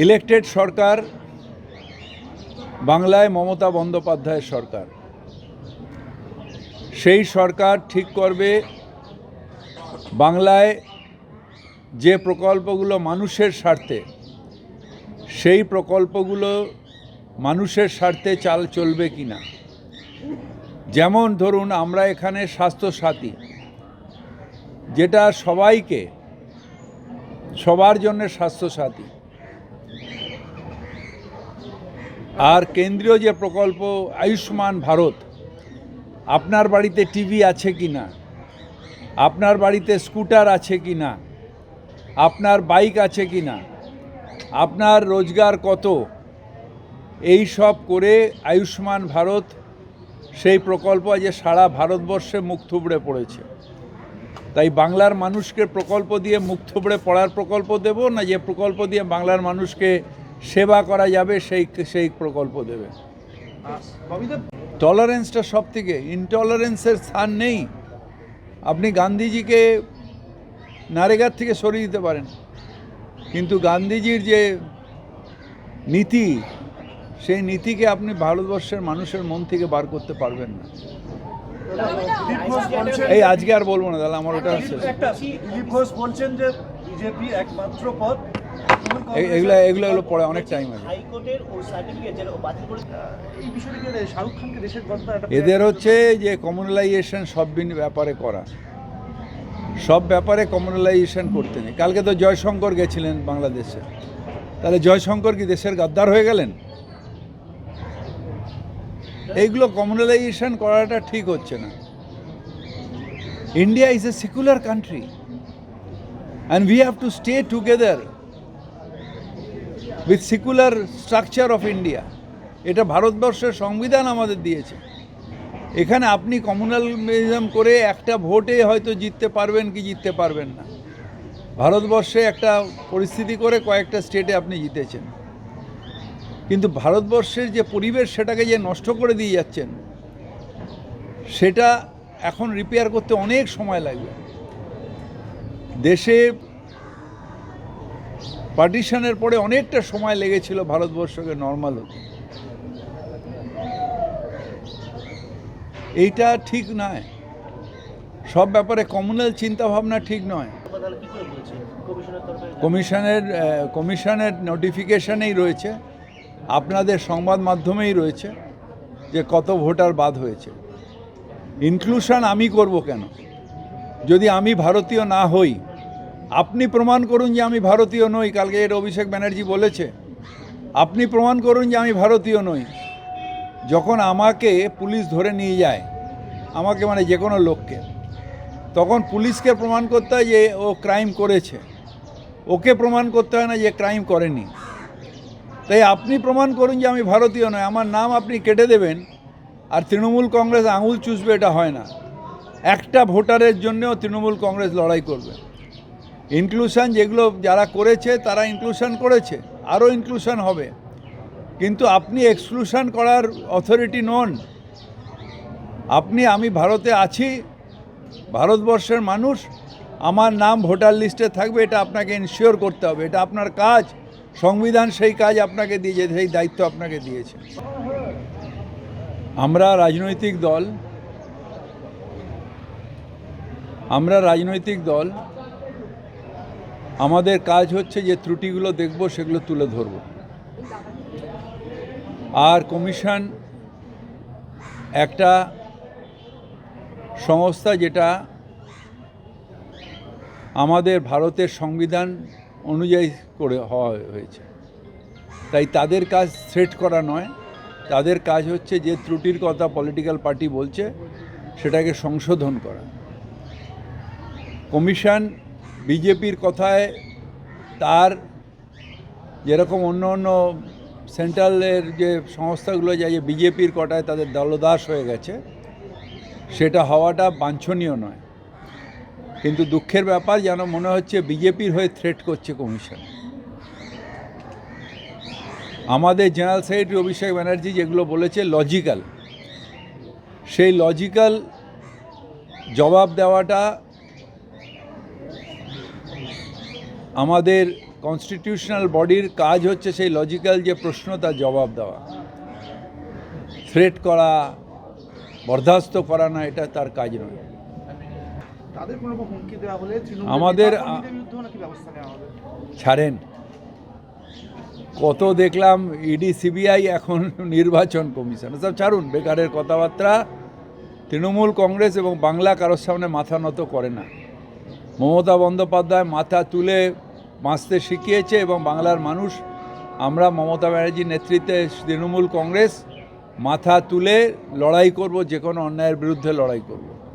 Elected সরকার, বাংলায় মমতা বন্দ্যোপাধ্যায়ের সরকার। সেই সরকার ঠিক করবে বাংলায় যে প্রকল্পগুলো মানুষের স্বার্থে, সেই প্রকল্পগুলো মানুষের স্বার্থে চাল চলবে কি না? যেমন ধরুন আমরা এখানে স্বাস্থ্যসাথী, যেটা সবাইকে, সবার জন্য স্বাস্থ্যসাথী। আর কেন্দ্রীয় যে প্রকল্প আয়ুষ্মান ভারত, আপনার বাড়িতে টিভি আছে কি না? আপনার বাড়িতে স্কুটার আছে কি না? আপনার বাইক আছে কি না? আপনার রোজগার কত? এই সব করে আয়ুষ্মান ভারত সেই প্রকল্প আজ সারা ভারতবর্ষে মুখ থুবড়ে পড়েছে। তাই বাংলার মানুষকে প্রকল্প দিয়ে মুখ থুবড়ে পড়ার প্রকল্প দেব না যে প্রকল্প দিয়ে বাংলার মানুষকে সেবা করা যাবে, সেই সেই প্রকল্প দেবে। টলারেন্সটা সব থেকে ইনটলারেন্সের স্থান নেই। আপনি গান্ধীজিকে নারেগার থেকে সরিয়ে দিতে পারেন। কিন্তু গান্ধীজির যে নীতি, সেই নীতিকে আপনি ভারতবর্ষের মানুষের মন থেকে বার করতে পারবেন না। এই আজকে আর বলব না তাহলে আমার ওটা দিলীপ ঘোষ বলছেন যে বিজেপি একমাত্র পদ? এ- এগুলো এগুলো এগুলো পরে অনেক টাইম আছে। এদের হচ্ছে যে কমিউনালাইজেশন সব বিন- ব্যাপারে করা। সব ব্যাপারে কমিউনালাইজেশন করতে নেই। কালকে তো জয়শঙ্কর গেছিলেন বাংলাদেশে। তাহলে জয়শঙ্কর কি দেশের গাদ্দার হয়ে গেলেন? এইগুলো কমিউনালাইজেশন করাটা ঠিক হচ্ছে না। India is a secular country and we have to stay together with secular structure of India এটা ভারতবর্ষের সংবিধান আমাদের দিয়েছে। এখানে আপনি কমিউনালিজম করে একটা ভোটে হয়তো জিততে পারবেন কি জিততে পারবেন না। ভারতবর্ষে একটা পরিস্থিতি করে কয়েকটা স্টেটে আপনি জিতেছেন। কিন্তু ভারতবর্ষের যে পরিবেশ সেটাকে যে নষ্ট করে দিয়ে যাচ্ছেন সেটা এখন রিপেয়ার করতে অনেক সময় লাগবে। দেশে পার্টিশনের পরে অনেকটা সময় লেগেছিল ভারতবর্ষকে নর্মাল হতে। এইটা ঠিক নয়। সব ব্যাপারে কমিউনাল চিন্তাভাবনা ঠিক নয়। কমিশনের কমিশনের নোটিফিকেশনেই রয়েছে। আপনাদের সংবাদ মাধ্যমেই রয়েছে যে কত ভোটার বাদ হয়েছে। ইনক্লুশন আমি করব কেন? যদি আমি ভারতীয় না হই, আপনি প্রমাণ করুন যে আমি ভারতীয় নই। কালকে এর অভিষেক ব্যানার্জি বলেছে, আপনি প্রমাণ করুন যে আমি ভারতীয় নই। যখন আমাকে পুলিশ ধরে নিয়ে যায়, আমাকে মানে যে কোনো লোককে, তখন পুলিশকে প্রমাণ করতে হয় যে ও ক্রাইম করেছে। ওকে প্রমাণ করতে হয় না যে ক্রাইম করেনি। তাই আপনি প্রমাণ করুন যে আমি ভারতীয় নয়। আমার নাম আপনি কেটে দেবেন। আর তৃণমূল কংগ্রেস আঙুল চুষবে, এটা হয় না। একটা ভোটারের জন্যও তৃণমূল কংগ্রেস লড়াই করবে। ইনক্লুশন যেগুলো যারা করেছে, তারা ইনক্লুশন করেছে। আরও ইনক্লুশন হবে। কিন্তু আপনি এক্সক্লুশন করার অথরিটি নন। আপনি, আমি ভারতে আছি, ভারতবর্ষের মানুষ। আমার নাম ভোটার লিস্টে থাকবে, এটা আপনাকে ইনশিওর করতে হবে। এটা আপনার কাজ। সংবিধান সেই কাজ আপনাকে দিয়েছে, সেই দায়িত্ব আপনাকে দিয়েছে। আমরা রাজনৈতিক দল, আমরা রাজনৈতিক দল, আমাদের কাজ হচ্ছে যে ত্রুটিগুলো দেখব, সেগুলো তুলে ধরব। আর কমিশন একটা সংস্থা যেটা আমাদের ভারতের সংবিধান অনুযায়ী করে হওয়া হয়েছে। তাই তাদের কাজ সেট করা নয়। তাদের কাজ হচ্ছে যে ত্রুটির কথা পলিটিক্যাল পার্টি বলছে, সেটাকে সংশোধন করা। কমিশন বিজেপির কথায় তার যেরকম অন্য অন্য সেন্ট্রালের যে সংস্থাগুলো যায় যে বিজেপির কটায় তাদের দলদাস হয়ে গেছে, সেটা হওয়াটা বাঞ্ছনীয় নয়। কিন্তু দুঃখের ব্যাপার যেন মনে হচ্ছে বিজেপির হয়ে থ্রেট করছে কমিশন আমাদের জেনারেল সেক্রেটারি অভিষেক ব্যানার্জি যেগুলো বলেছে লজিক্যাল সেই লজিক্যাল জবাব দেওয়াটা আমাদের কনস্টিটিউশনাল বডির কাজ হচ্ছে সেই লজিক্যাল যে প্রশ্ন, তার জবাব দেওয়া। থ্রেট করা, বরদাস্ত করা না, এটা তার কাজ নয়। তাদের কোনো রকম হুমকি দেওয়া হলে আমাদের- ছাড়েন। কত দেখলাম ইডি সিবিআই এখন নির্বাচন কমিশন। সব ছাড়ুন বেকারের কথাবার্তা। তৃণমূল কংগ্রেস এবং বাংলা কারোর সামনে মাথা নত করে না। মমতা বন্দ্যোপাধ্যায় মাথা তুলে বাঁচতে শিখিয়েছে এবং বাংলার মানুষ আমরা মমতা ব্যানার্জির নেতৃত্বে তৃণমূল কংগ্রেস মাথা তুলে লড়াই করব যে কোনো অন্যায়ের বিরুদ্ধে লড়াই করব।